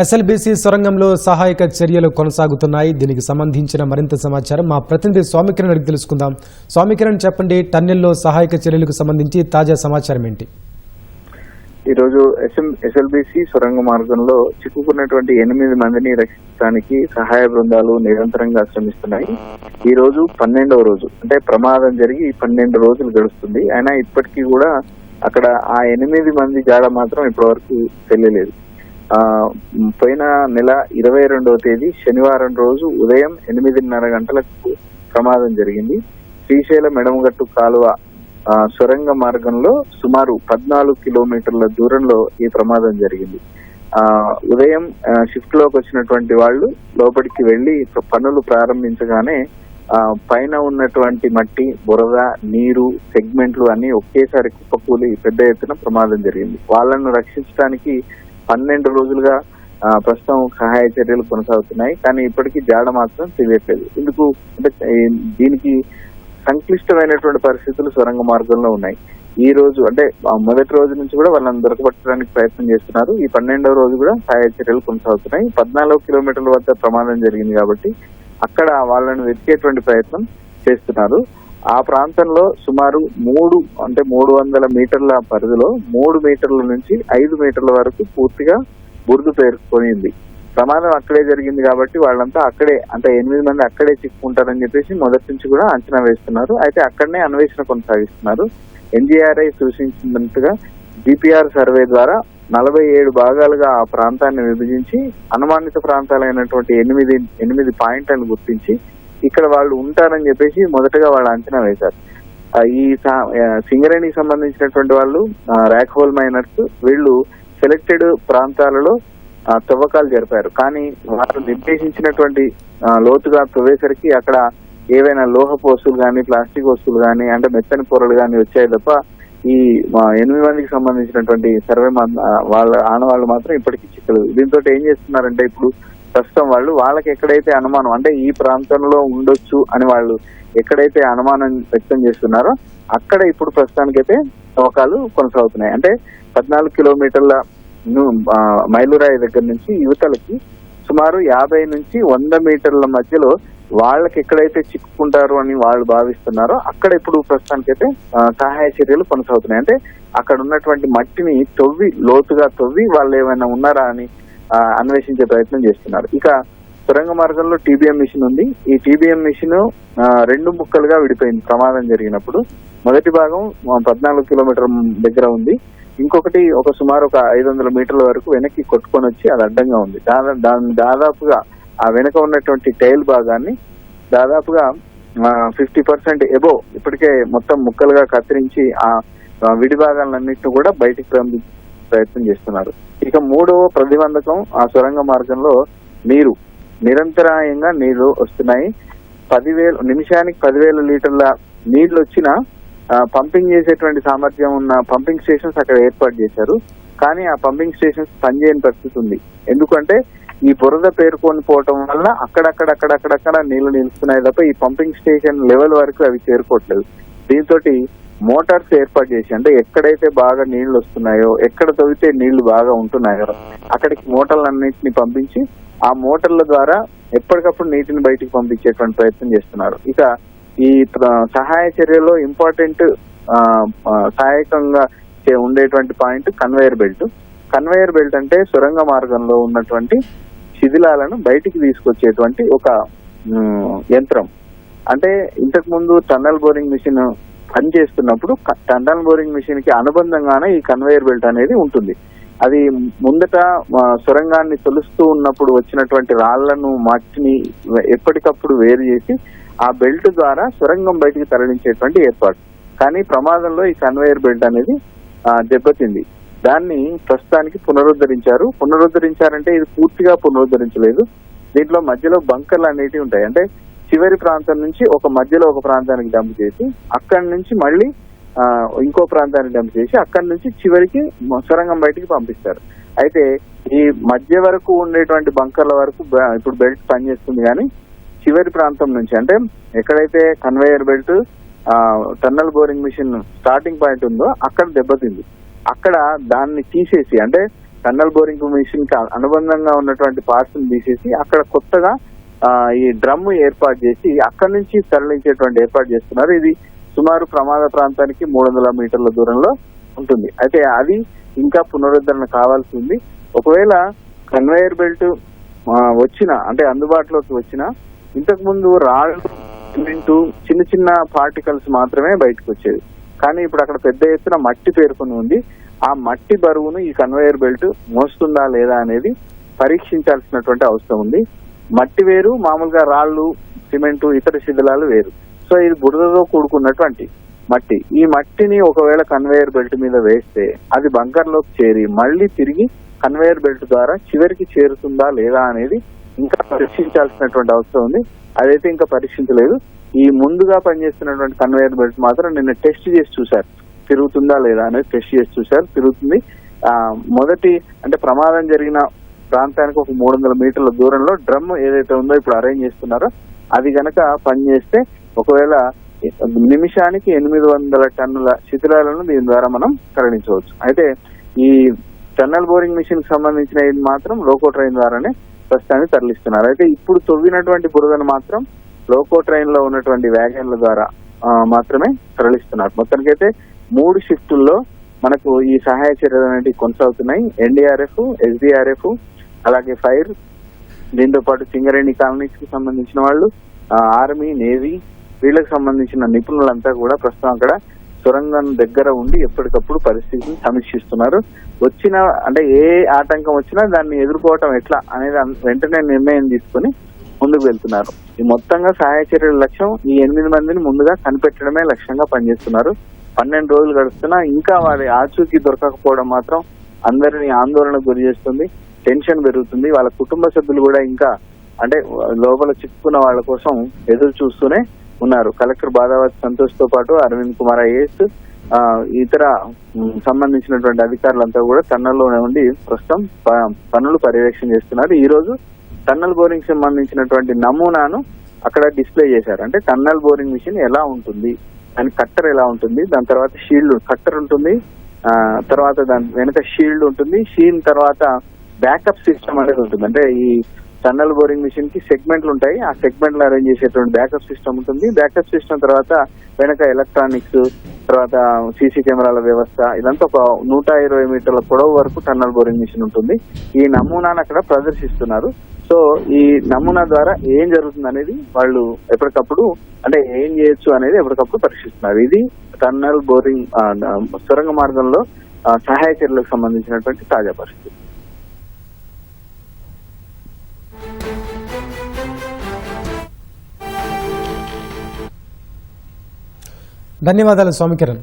SLBC సొరంగంలో సహాయక చర్యలు కొనసాగుతున్నాయి. దీనికి సంబంధించిన మరింత సమాచారం మా ప్రతినిధి స్వామికిరణ్ అడిగి తెలుసుకుందాం. స్వామికిరణ్ చెప్పండి టన్నెల్లో సహాయక చర్యలకు సంబంధించి తాజా సమాచారం ఏంటి? ఈరోజు ఎస్ఎం ఎస్ఎల్బిసి సొరంగ మార్గంలో చిక్కుకున్నటువంటి ఎనిమిది మందిని రక్షించడానికి సహాయ బృందాలు నిరంతరంగా శ్రమిస్తున్నాయి. ఈ రోజు పన్నెండవ రోజు. అంటే ప్రమాదం జరిగి పన్నెండు రోజులు గడుస్తుంది. అయినా ఇప్పటికీ కూడా అక్కడ ఆ ఎనిమిది మంది జాడ మాత్రం ఇప్పటివరకు తెలియలేదు. పోయిన నెల ఇరవై రెండవ తేదీ శనివారం రోజు ఉదయం ఎనిమిదిన్నర గంటలకు ప్రమాదం జరిగింది. శ్రీశైలం ఎడమగట్టు కాలువ సొరంగ మార్గంలో సుమారు పద్నాలుగు కిలోమీటర్ల దూరంలో ఈ ప్రమాదం జరిగింది. ఆ ఉదయం షిఫ్ట్లోకి వచ్చినటువంటి వాళ్ళు లోపలికి వెళ్ళి పనులు ప్రారంభించగానే ఆ పైన ఉన్నటువంటి మట్టి బురద నీరు సెగ్మెంట్లు అన్ని ఒకేసారి కుప్పకూలి పెద్ద ఎత్తున ప్రమాదం జరిగింది. వాళ్ళను రక్షించడానికి పన్నెండు రోజులుగా ప్రస్తుతం సహాయ చర్యలు కొనసాగుతున్నాయి. కానీ ఇప్పటికీ జాడ మాత్రం తెలియట్లేదు. ఎందుకు అంటే దీనికి సంక్లిష్టమైనటువంటి పరిస్థితులు సొరంగ మార్గంలో ఉన్నాయి. ఈ రోజు అంటే మొదటి రోజు నుంచి కూడా వాళ్ళని దొరకబట్టడానికి ప్రయత్నం చేస్తున్నారు. ఈ పన్నెండవ రోజు కూడా సహాయ చర్యలు కొనసాగుతున్నాయి. పద్నాలుగు కిలోమీటర్ల వద్ద ప్రమాదం జరిగింది కాబట్టి అక్కడ వాళ్ళను వెతికేటువంటి ప్రయత్నం చేస్తున్నారు. ఆ ప్రాంతంలో సుమారు మూడు అంటే మూడు వందల మీటర్ల పరిధిలో మూడు మీటర్ల నుంచి ఐదు మీటర్ల వరకు పూర్తిగా బురద పేరుకొనింది ప్రమాదం అక్కడే జరిగింది కాబట్టి వాళ్ళంతా అక్కడే అంటే ఎనిమిది మంది అక్కడే చిక్కుకుంటారని చెప్పేసి మొదటి నుంచి కూడా అంచనా వేస్తున్నారు. అయితే అక్కడనే అన్వేషణ కొనసాగిస్తున్నారు. ఎన్జీఆర్ఐ సూచించినట్టుగా డిపిఆర్ సర్వే ద్వారా నలభై ఏడు భాగాలుగా ఆ ప్రాంతాన్ని విభజించి అనుమానిత ప్రాంతాలైనటువంటి ఎనిమిది ఎనిమిది పాయింట్లను గుర్తించి ఇక్కడ వాళ్ళు ఉంటారని చెప్పేసి మొదటగా వాళ్ళు అంచనా వేశారు. ఈ సా- సింగరేణికి సంబంధించినటువంటి వాళ్ళు ర్యాక్ హోల్ మైనర్స్ వీళ్ళు సెలెక్టెడ్ ప్రాంతాలలో తవ్వకాలు జరిపారు. కానీ వారు నిర్దేశించినటువంటి లోతుగా తవ్వేసరికి అక్కడ ఏవైనా లోహపు వస్తువులు కానీ ప్లాస్టిక్ వస్తువులు కానీ అంటే మెత్తని పొరలు కానీ వచ్చాయి తప్ప ఈ ఎనిమిది మందికి సంబంధించినటువంటి సర్వే మా- వాళ్ళ ఆనవాళ్ళు మాత్రం ఇప్పటికీ చిక్కలేదు. దీంతో ఏం చేస్తున్నారంటే ఇప్పుడు ప్రస్తుతం వాళ్ళు వాళ్ళకి ఎక్కడైతే అనుమానం అంటే ఈ ప్రాంతంలో ఉండొచ్చు అని వాళ్ళు ఎక్కడైతే అనుమానం వ్యక్తం చేస్తున్నారో అక్కడ ఇప్పుడు ప్రస్తుతానికైతే తవ్వకాలు కొనసాగుతున్నాయి. అంటే పద్నాలుగు కిలోమీటర్ల మైలురాయి దగ్గర నుంచి యువతలకి సుమారు యాభై నుంచి వంద మీటర్ల మధ్యలో వాళ్ళకి ఎక్కడైతే చిక్కుకుంటారు అని వాళ్ళు భావిస్తున్నారో అక్కడ ఇప్పుడు ప్రస్తుతానికైతే సహాయ చర్యలు కొనసాగుతున్నాయి. అంటే అక్కడ ఉన్నటువంటి మట్టిని తవ్వి లోతుగా తవ్వి వాళ్ళు ఏమైనా ఉన్నారా అని అన్వేషించే ప్రయత్నం చేస్తున్నారు. ఇక సొరంగ మార్గంలో టీబీఎం మిషన్ ఉంది. ఈ టీబీఎం మిషన్ రెండు ముక్కలుగా విడిపోయింది. ప్రమాదం జరిగినప్పుడు మొదటి భాగం పద్నాలుగు కిలోమీటర్ దగ్గర ఉంది. ఇంకొకటి ఒక సుమారు ఒక ఐదు వందల మీటర్ల వరకు వెనక్కి కొట్టుకొని వచ్చి అది అడ్డంగా ఉంది. దాదా దాని దాదాపుగా ఆ వెనక ఉన్నటువంటి టైల్ భాగాన్ని దాదాపుగా ఫిఫ్టీ పర్సెంట్ ఎబో ఇప్పటికే మొత్తం ముక్కలుగా కత్తిరించి ఆ విడి భాగాలన్నింటినీ కూడా బయటికి ప్రయత్నం చేస్తున్నారు. ఇక మూడవ ప్రతిబంధకం ఆ సొరంగ మార్గంలో నీరు. నిరంతరాయంగా నీళ్ళు వస్తున్నాయి. పదివేలు నిమిషానికి పదివేల లీటర్ల నీళ్ళు వచ్చినా పంపింగ్ చేసేటువంటి సామర్థ్యం ఉన్న పంపింగ్ స్టేషన్స్ అక్కడ ఏర్పాటు చేశారు. కానీ ఆ పంపింగ్ స్టేషన్స్ పనిచేయని పరిస్థితి ఉంది. ఎందుకంటే ఈ బురద పేరుకొని పోవటం వల్ల అక్కడక్కడ అక్కడక్కడక్కడ నీళ్ళు నిలుస్తున్నాయి తప్ప ఈ పంపింగ్ స్టేషన్ లెవెల్ వరకు అవి చేరుకోవట్లేదు. దీంతో మోటార్స్ ఏర్పాటు చేసి అంటే ఎక్కడైతే బాగా నీళ్ళు వస్తున్నాయో ఎక్కడ తవ్వితే నీళ్ళు బాగా ఉంటున్నాయో అక్కడికి మోటార్లన్నింటిని పంపించి ఆ మోటార్ల ద్వారా ఎప్పటికప్పుడు నీటిని బయటికి పంపించేటువంటి ప్రయత్నం చేస్తున్నారు. ఇక ఈ సహాయ చర్యలో ఇంపార్టెంట్ ఆ, సహాయకంగా ఉండేటువంటి point conveyor belt. Conveyor belt అంటే సొరంగ మార్గంలో ఉన్నటువంటి శిథిలాలను బయటికి తీసుకొచ్చేటువంటి ఒక యంత్రం. అంటే ఇంతకు ముందు టన్నల్ బోరింగ్ మిషన్ పని చేస్తున్నప్పుడు టండన్ బోరింగ్ మిషన్కి అనుబంధంగానే ఈ కన్వేయర్ బెల్ట్ అనేది ఉంటుంది. అది ముందట సొరంగాన్ని తొలుస్తూ ఉన్నప్పుడు వచ్చినటువంటి రాళ్ళను మట్టిని ఎప్పటికప్పుడు వేరు చేసి ఆ బెల్ట్ ద్వారా సొరంగం బయటికి తరలించేటువంటి ఏర్పాటు. కానీ ప్రమాదంలో ఈ కన్వేయర్ బెల్ట్ అనేది దెబ్బతింది. దాన్ని ప్రస్తుతానికి పునరుద్ధరించారు. పునరుద్ధరించారంటే ఇది పూర్తిగా పునరుద్ధరించలేదు. దీంట్లో మధ్యలో బంకర్లు అనేటివి ఉంటాయి. అంటే చివరి ప్రాంతం నుంచి ఒక మధ్యలో ఒక ప్రాంతానికి డంప్ చేసి అక్కడి నుంచి మళ్ళీ ఇంకో ప్రాంతానికి డంప్ చేసి అక్కడి నుంచి చివరికి సొరంగం బయటికి పంపిస్తారు. అయితే ఈ మధ్య వరకు ఉండేటువంటి బంకర్ల వరకు ఇప్పుడు బెల్ట్ పనిచేస్తుంది కానీ చివరి ప్రాంతం నుంచి అంటే ఎక్కడైతే conveyor belt tunnel boring machine starting point ఉందో అక్కడ దెబ్బతింది. అక్కడ దాన్ని తీసేసి అంటే టన్నల్ బోరింగ్ మిషన్కి అనుబంధంగా ఉన్నటువంటి పార్ట్స్ తీసేసి అక్కడ కొత్తగా ఈ డ్రమ్ ఏర్పాటు చేసి అక్కడి నుంచి తరలించేటువంటి ఏర్పాటు చేస్తున్నారు. ఇది సుమారు ప్రమాద ప్రాంతానికి మూడు వందల మీటర్ల దూరంలో ఉంటుంది. అయితే అది ఇంకా పునరుద్ధరణ కావాల్సి ఉంది. ఒకవేళ కన్వేయర్ బెల్ట్ వచ్చిన అంటే అందుబాటులోకి వచ్చిన ఇంతకు ముందు రాళ్ళు సిమెంట్ చిన్న చిన్న పార్టికల్స్ మాత్రమే బయటకు వచ్చేది కానీ ఇప్పుడు అక్కడ పెద్ద ఎత్తున మట్టి పేర్కొని ఉంది. ఆ మట్టి బరువును ఈ కన్వేయర్ బెల్ట్ మోస్తుందా లేదా అనేది పరీక్షించాల్సినటువంటి అవసరం ఉంది. మట్టి వేరు మామూలుగా రాళ్ళు సిమెంట్ ఇతర శిథిలాలు వేరు. సో ఇది బురదతో కూడుకున్నటువంటి మట్టి. ఈ మట్టిని ఒకవేళ కన్వేయర్ బెల్ట్ మీద వేస్తే అది బంకర్లోకి చేరి మళ్ళీ తిరిగి కన్వేయర్ బెల్ట్ ద్వారా చివరికి చేరుతుందా లేదా అనేది ఇంకా పరీక్షించాల్సినటువంటి అవసరం ఉంది. అదైతే ఇంకా పరీక్షించలేదు. ఈ ముందుగా పనిచేస్తున్నటువంటి కన్వేయర్ బెల్ట్ మాత్రం నిన్న టెస్ట్ చేసి చూశారు. తిరుగుతుందా లేదా అనేది టెస్ట్ చేసి చూశారు. తిరుగుతుంది. ఆ మొదటి అంటే ప్రమాదం జరిగిన ప్రాంతానికి ఒక మూడు వందల మీటర్ల దూరంలో డ్రమ్ ఏదైతే ఉందో ఇప్పుడు అరేంజ్ చేస్తున్నారో అది గనక పనిచేస్తే ఒకవేళ నిమిషానికి ఎనిమిది వందల టన్నుల శిథిలాలను దీని ద్వారా మనం తరలించవచ్చు అయితే ఈ టన్నల్ బోరింగ్ మిషన్కి సంబంధించిన ఇది మాత్రం లోకో ట్రైన్ ద్వారానే ప్రస్తుతానికి తరలిస్తున్నారు. అయితే ఇప్పుడు తొవ్వినటువంటి బురదను మాత్రం లోకో ట్రైన్లో ఉన్నటువంటి వ్యాగన్ల ద్వారా మాత్రమే తరలిస్తున్నారు. మొత్తానికైతే మూడు షిఫ్టుల్లో మనకు ఈ సహాయ చర్యలు అనేవి కొనసాగుతున్నాయి. ఎన్డీఆర్ఎఫ్ ఎస్డీఆర్ఎఫ్ అలాగే ఫైర్ దీంతో పాటు సింగరేణి కాలనీస్కి సంబంధించిన వాళ్ళు ఆర్మీ నేవీ వీళ్ళకి సంబంధించిన నిపుణులంతా కూడా ప్రస్తుతం అక్కడ సొరంగం దగ్గర ఉండి ఎప్పటికప్పుడు పరిస్థితిని సమీక్షిస్తున్నారు. వచ్చిన అంటే ఏ ఆటంకం వచ్చినా దాన్ని ఎదుర్కోవటం ఎట్లా అనేది వెంటనే నిర్ణయం తీసుకుని ముందుకు వెళ్తున్నారు. ఈ మొత్తంగా సహాయ చర్యల లక్ష్యం ఈ ఎనిమిది మందిని ముందుగా కనిపెట్టడమే లక్ష్యంగా పనిచేస్తున్నారు. పన్నెండు రోజులు గడుస్తున్నా ఇంకా వారి ఆచూకీ దొరకకపోవడం మాత్రం అందరినీ ఆందోళనకు గురి చేస్తుంది. టెన్షన్ పెరుగుతుంది. వాళ్ళ కుటుంబ సభ్యులు కూడా ఇంకా అంటే లోపల చిక్కుకున్న వాళ్ళ కోసం ఎదురు చూస్తూనే ఉన్నారు. కలెక్టర్ బాధావతి సంతోష్తో పాటు అరవింద్ కుమార్ ఐఏఎస్ ఇతర సంబంధించినటువంటి అధికారులంతా కూడా కన్నల్లోనే ఉండి ప్రస్తుతం ప- పనులు పర్యవేక్షణ చేస్తున్నారు. ఈ రోజు టన్నల్ బోరింగ్ సంబంధించినటువంటి నమూనాను అక్కడ డిస్ప్లే చేశారు. అంటే టన్నల్ బోరింగ్ మిషన్ ఎలా ఉంటుంది? దాని కట్టర్ ఎలా ఉంటుంది? దాని తర్వాత షీల్డ్ కట్టర్ ఉంటుంది. ఆ తర్వాత దాని వెనక షీల్డ్ ఉంటుంది. షీల్డ్ తర్వాత బ్యాకప్ సిస్టమ్ అనేది ఉంటుంది. అంటే ఈ టన్నల్ బోరింగ్ మిషన్కి సెగ్మెంట్లు ఉంటాయి. ఆ సెగ్మెంట్లు అరేంజ్ చేసేటువంటి బ్యాకప్ సిస్టమ్ ఉంటుంది. బ్యాకప్ సిస్టమ్ తర్వాత వెనక ఎలక్ట్రానిక్స్ తర్వాత సీసీ కెమెరాల వ్యవస్థ ఇదంతా ఒక నూట ఇరవై మీటర్ల పొడవు వరకు టన్నల్ బోరింగ్ మిషన్ ఉంటుంది. ఈ నమూనాను అక్కడ ప్రదర్శిస్తున్నారు. సో ఈ నమూనా ద్వారా ఏం జరుగుతుంది అనేది వాళ్ళు ఎప్పటికప్పుడు అంటే ఏం చేయొచ్చు అనేది ఎప్పటికప్పుడు పరీక్షిస్తున్నారు. ఇది టన్నల్ బోరింగ్ సొరంగ మార్గంలో సహాయ చర్యలకు సంబంధించినటువంటి తాజా పరిస్థితి. ధన్యవాదాలు స్వామి కిరణ్.